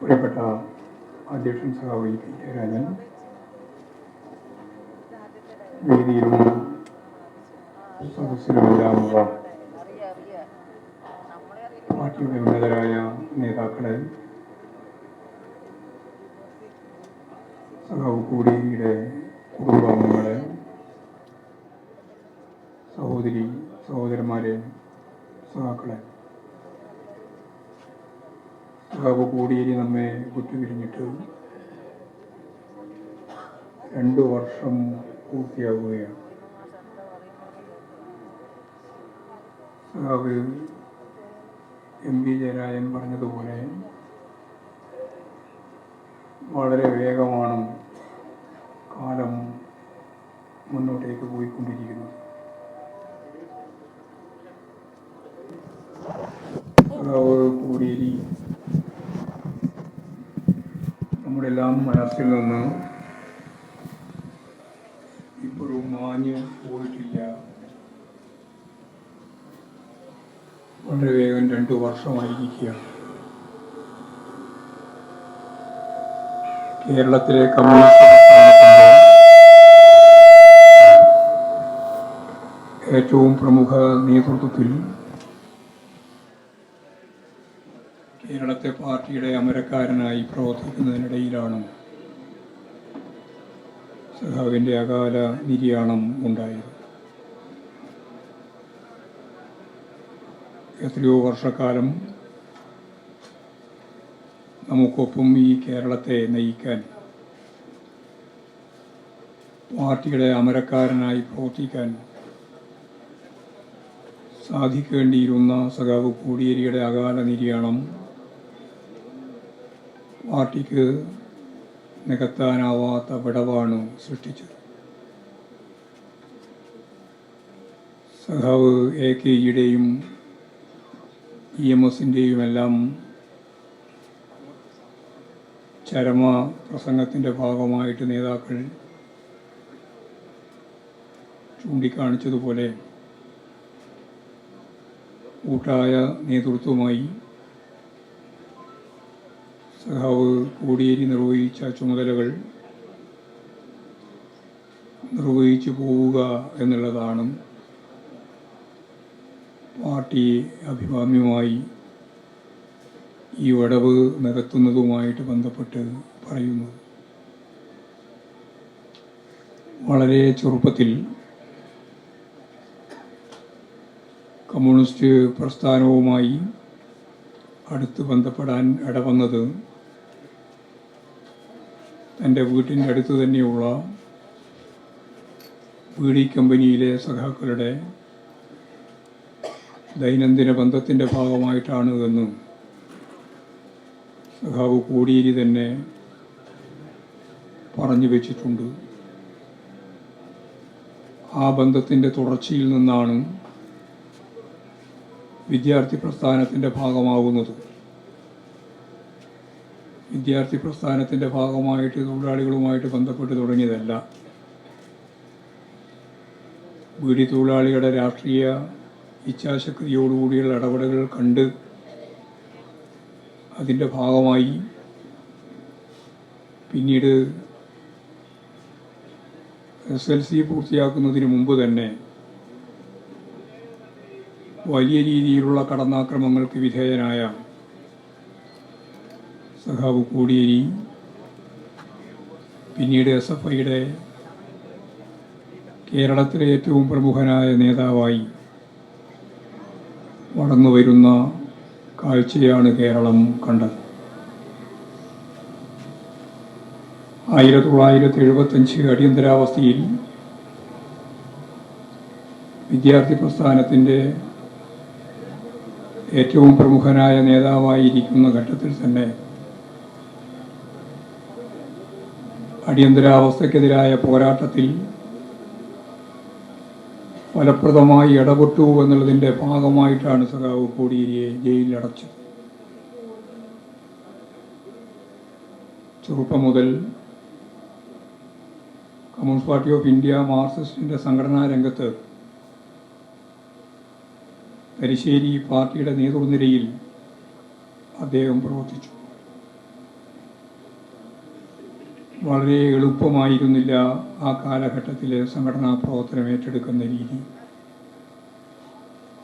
പ്രിയപ്പെട്ട അധ്യക്ഷൻ സഹാബി പി ജയരാജൻ വേദിയിലുള്ള സദസ്സിലുമെല്ലാമുള്ള പാർട്ടിയുടെ ഉന്നതരായ നേതാക്കളെ സഹാവ് കൂടിയുടെ കുടുംബാംഗങ്ങളെ സഹോദരി സഹോദരന്മാരെ സഖാക്കളെ സഖാവ് കൂടിയേരി നമ്മെ വിട്ടുപിരിഞ്ഞിട്ട് രണ്ടു വർഷം പൂർത്തിയാവുകയാണ്. സഖാവ് എം പി ജയരാജൻ പറഞ്ഞതുപോലെ വളരെ വേഗമാണ് കാലം മുന്നോട്ടേക്ക് പോയിക്കൊണ്ടിരിക്കുന്നത്. സഖാവ് കോടിയേരി എല്ലാം മനസ്സിൽ നിന്ന് ഇപ്പോഴും മാഞ്ഞ് പോയിട്ടില്ല. വളരെ വേഗം രണ്ടു വർഷമായിരിക്കുകയാണ് കേരളത്തിലെ കമ്മ്യൂണിസ്റ്റ് ഏറ്റവും പ്രമുഖ നേതൃത്വത്തിൽ കേരളത്തെ പാർട്ടിയുടെ അമരക്കാരനായി പ്രവർത്തിക്കുന്നതിനിടയിലാണ് സഖാവിന്റെ അകാല നിര്യാണം ഉണ്ടായത്. എത്രയോ വർഷക്കാലം നമുക്കൊപ്പം ഈ കേരളത്തെ നയിക്കാൻ പാർട്ടിയുടെ അമരക്കാരനായി പ്രവർത്തിക്കാൻ സാധിക്കേണ്ടിയിരുന്ന സഖാവ് കോടിയേരിയുടെ അകാല നിര്യാണം പാർട്ടിക്ക് നികത്താനാവാത്ത വിടവാണ് സൃഷ്ടിച്ചത്. സഖാവ് എ കെ ജിയുടെയും ഇ എം എസിന്റെയും എല്ലാം ചരമ പ്രസംഗത്തിന്റെ ഭാഗമായിട്ട് നേതാക്കൾ ചൂണ്ടിക്കാണിച്ചതുപോലെ കൂട്ടായ നേതൃത്വമായി സഖാവ് കോടിയേരി നിർവഹിച്ച ചുമതലകൾ നിർവഹിച്ചു പോവുക എന്നുള്ളതാണ് പാർട്ടിയെ അഭിമാമ്യമായി ഈ വടവ് നികത്തുന്നതുമായിട്ട് ബന്ധപ്പെട്ട് പറയുന്നത്. വളരെ ചെറുപ്പത്തിൽ കമ്മ്യൂണിസ്റ്റ് പ്രസ്ഥാനവുമായി അടുത്ത് ബന്ധപ്പെടാൻ ഇടവന്നത് തന്റെ വീട്ടിന്റെ അടുത്ത് തന്നെയുള്ള വീടി കമ്പനിയിലെ സഖാക്കളുടെ ദൈനംദിന ബന്ധത്തിന്റെ ഭാഗമായിട്ടാണ് എന്നും സഖാവ് കോടിയേരി തന്നെ പറഞ്ഞു വെച്ചിട്ടുണ്ട്. ആ ബന്ധത്തിന്റെ തുടർച്ചയിൽ നിന്നാണ് വിദ്യാർത്ഥി പ്രസ്ഥാനത്തിന്റെ ഭാഗമാകുന്നത് വിദ്യാർത്ഥി പ്രസ്ഥാനത്തിന്റെ ഭാഗമായിട്ട് തൊഴിലാളികളുമായിട്ട് ബന്ധപ്പെട്ട് തുടങ്ങിയതല്ല. ബീഡി തൊഴിലാളികളുടെ രാഷ്ട്രീയ ഇച്ഛാശക്തിയോടുകൂടിയുള്ള ഇടപെടലുകൾ കണ്ട് അതിന്റെ ഭാഗമായി പിന്നീട് എസ് എൽ സി പൂർത്തിയാക്കുന്നതിന് മുമ്പ് തന്നെ വലിയ രീതിയിലുള്ള കടന്നാക്രമങ്ങൾക്ക് വിധേയനായ സഖാവ് കോടിയേരി പിന്നീട് എസ് എഫ് ഐയുടെ കേരളത്തിലെ ഏറ്റവും പ്രമുഖനായ നേതാവായി വളർന്നു വരുന്ന കാഴ്ചയാണ് കേരളം കണ്ടത്. ആയിരത്തി തൊള്ളായിരത്തി എഴുപത്തഞ്ച് അടിയന്തരാവസ്ഥയിൽ വിദ്യാർത്ഥി പ്രസ്ഥാനത്തിന്റെ ഏറ്റവും പ്രമുഖനായ നേതാവായിരിക്കുന്ന ഘട്ടത്തിൽ തന്നെ അടിയന്തരാവസ്ഥക്കെതിരായ പോരാട്ടത്തിൽ ഫലപ്രദമായി ഇടപെട്ടു എന്നുള്ളതിന്റെ ഭാഗമായിട്ടാണ് സഖാവ് കോടിയേരിയെ ജയിലിലടച്ചത്. ചെറുപ്പം മുതൽ കമ്മ്യൂണിസ്റ്റ് പാർട്ടി ഓഫ് ഇന്ത്യ മാർക്സിസ്റ്റിന്റെ സംഘടനാ രംഗത്ത് തലശ്ശേരി പാർട്ടിയുടെ നേതൃനിരയിൽ അദ്ദേഹം പ്രവർത്തിച്ചു. വളരെ എളുപ്പമായിരുന്നില്ല ആ കാലഘട്ടത്തിൽ സംഘടനാ പ്രവർത്തനം ഏറ്റെടുക്കുന്ന രീതി.